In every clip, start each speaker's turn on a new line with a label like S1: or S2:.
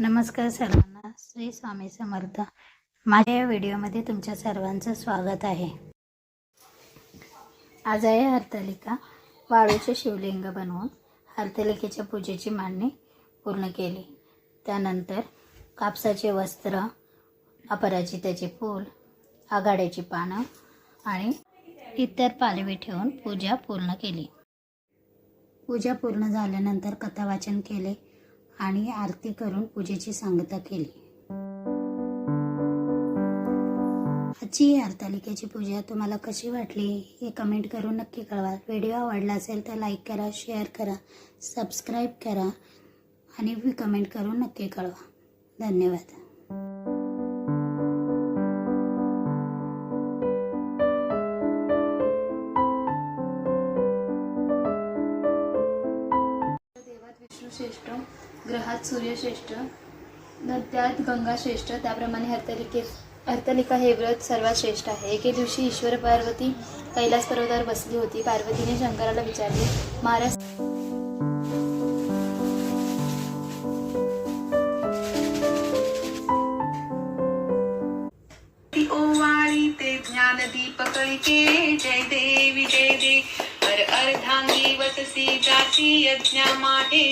S1: नमस्कार सर्वांना. श्री स्वामी समर्थ. माझ्या या व्हिडिओमध्ये तुमच्या सर्वांचं स्वागत आहे. आज आहे हरतालिका. वाळूचे शिवलिंग बनवून हरतालिकेच्या पूजेची मांडणी पूर्ण केली. त्यानंतर कापसाचे वस्त्र अपराजिताचे फूल आघाड्याची पानं आणि इतर पालवी ठेवून पूजा पूर्ण केली. पूजा पूर्ण झाल्यानंतर कथावाचन केले. आणि आरती करून पूजेची सांगता केली. आजची ही हरतालिकेची पूजा तुम्हाला कशी वाटली हे कमेंट करून नक्की कळवा. व्हिडिओ आवडला असेल तर लाईक करा शेअर करा सबस्क्राईब करा आणि कमेंट करून नक्की कळवा. धन्यवाद.
S2: देवात विष्णू श्रेष्ठ. ग्रहात सूर्यश्रेष्ठ नद्यात त्याप्रमाणे हरतालिके हरतालिका हे व्रत सर्वात श्रेष्ठ आहे. एके दिवशी ईश्वर पार्वती कैलास पर्वतावर बसली होती. पार्वतीने शंकराला विचारले महाराज
S3: ते ज्ञानदीप कळिके जय देवी जय दे. हर अर्धांगी वससी जाती यज्ञा माहे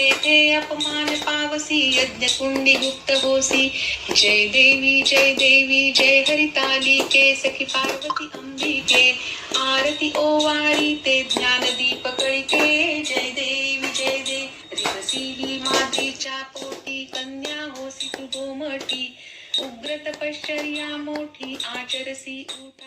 S3: रासी ते अपमान पावसी यज्ञ कुंडी गुप्त होसी जय देवी जय देवी जय हरितालिके सखी पार्वती अंबिके. आरती ओवाळी ते ज्ञानदीप कळिके. जय देवी जय दे रिवसिली मातीच्या पोटी कन्या होसी तू गोमटी. उग्र तपश्चर्या मोठी आचरसी उठा.